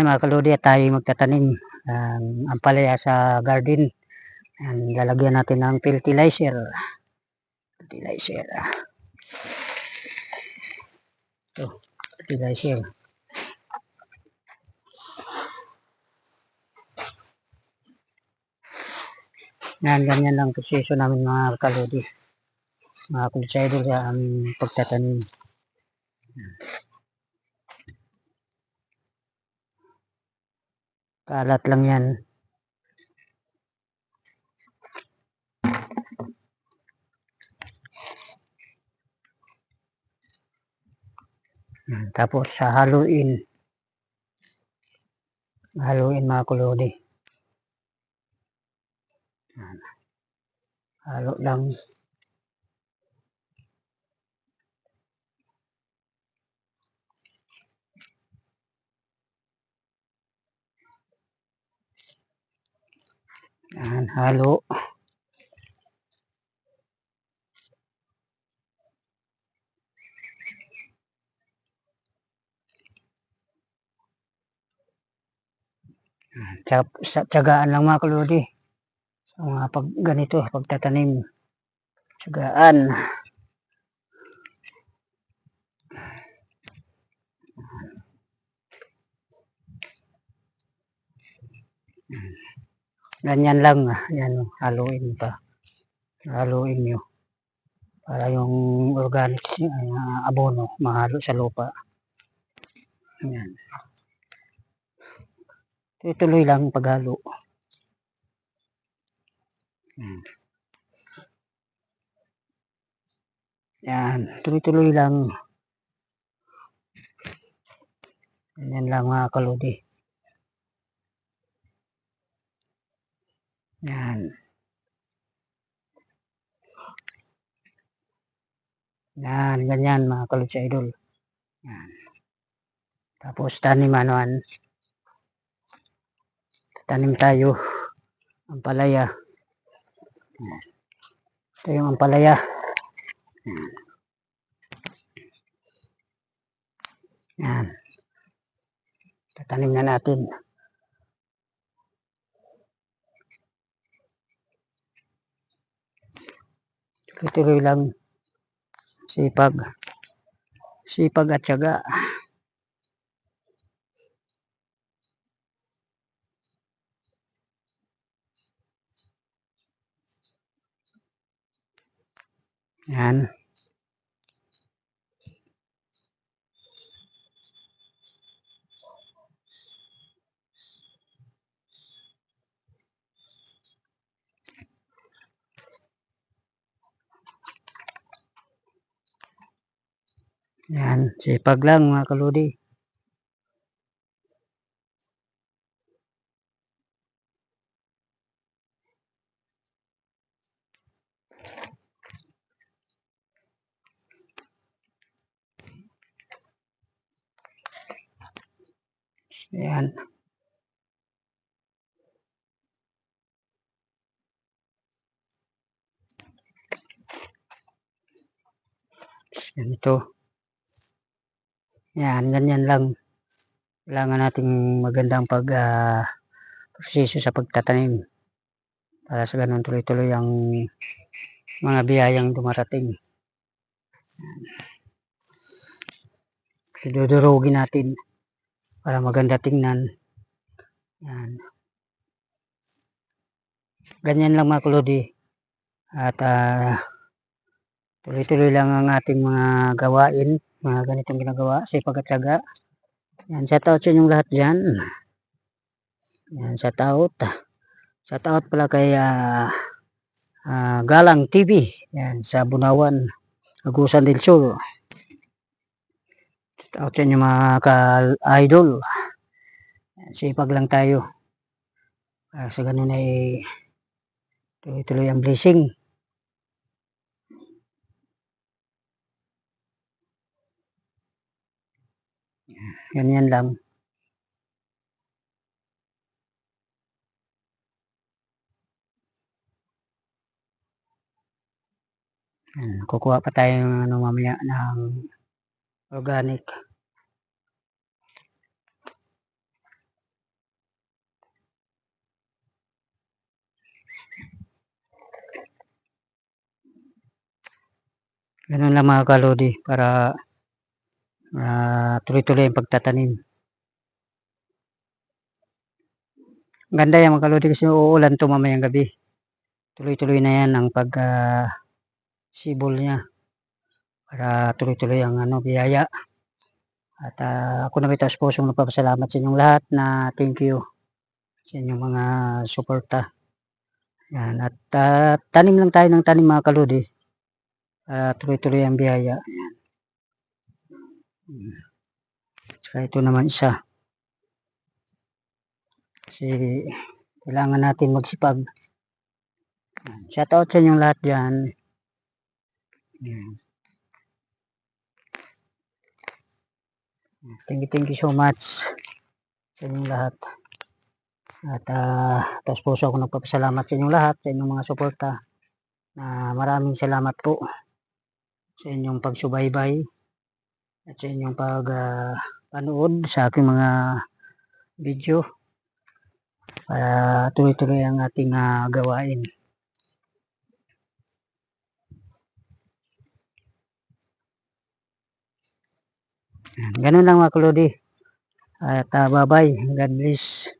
Ayan mga kalodi at tayo magtatanim ng ampalaya sa garden. Ayan, lalagyan natin ng fertilizer. Fertilizer. Ito, fertilizer. Yan, ganyan lang proseso namin mga kalodi. Mga kulsaydo sa aming pagtatanim. Kalat lang yan. Tapos sa haluin. Haluin mga kulodi. Halo lang. Yan, halo. Tsag, sa, tsagaan lang mga kalodi. Sa mga pag ganito, pagtatanim. Tsagaan. Ganyan lang. ah. Yan, haluin pa. Haluin nyo. Para yung organic ah, abono mahalo sa lupa. Yan. Tuloy lang paghalo. Yan. Yan, tuloy-tuloy lang. Yan lang mga kalodi. Yan. Yan, ganyan mga kalodi sa idol. Yan. Tapos tanim anuan. Tanim tayo. Ang palaya. Yan. Ito yung ampalaya. Yan. Yan. Tatanim na natin. Tuloy-tuloy lang. Sipag. Sipag at syaga. Yan. Yan, sipag lang mga kaludi. Yan. Ganito. Yan, ganyan lang. Kailangan nating magandang pag ah, proseso sa pagtatanim. Para sa ganun tuloy-tuloy ang mga biyayang dumarating. Dudurugin natin para maganda tingnan. Yan. Ganyan lang mga kulodi. At ah, tuloy-tuloy lang ang ating mga gawain. Mga ganitong ginagawa. Sipag at syaga. Yan, shout out sa inyong lahat dyan. Yan, shout out. Shout out pala kay ah, ah, Galang TV. Yan, sa Bunawan. Agusan del Sur. Shout out sa inyong mga ka-idol. Sipag lang tayo. Para sa ganun ay tuloy-tuloy ang blessing. Ganyan lang. Yan, kukuha pa tayo ng ano mamaya ng organic. Ganun lang mga kalodi para ah, tuloy-tuloy ang pagtatanim. Ganda yan mga kalodi kasi uulan to mamayang gabi. Tuloy-tuloy na yan ang pag ah, sibol niya. Para tuloy-tuloy ang ano, biyaya. At ah, ako na ito pusong nagpapasalamat sa inyong lahat na thank you sa inyong mga suporta. Yan. At ah, tanim lang tayo ng tanim mga kalodi. Para tuloy-tuloy ang biyaya. Yan. Saka ito naman isa. Kasi kailangan natin magsipag. Shout out sa inyong lahat dyan. Yan. Thank you, thank you so much sa inyong lahat. At uh, tapos puso ako nagpapasalamat sa inyong lahat, sa inyong mga suporta. Na maraming salamat po sa inyong pagsubaybay at sa inyong pag ah, panood sa aking mga video para tuloy-tuloy ang ating ah, gawain. Ganun lang mga kulodi. At uh, bye-bye. God bless.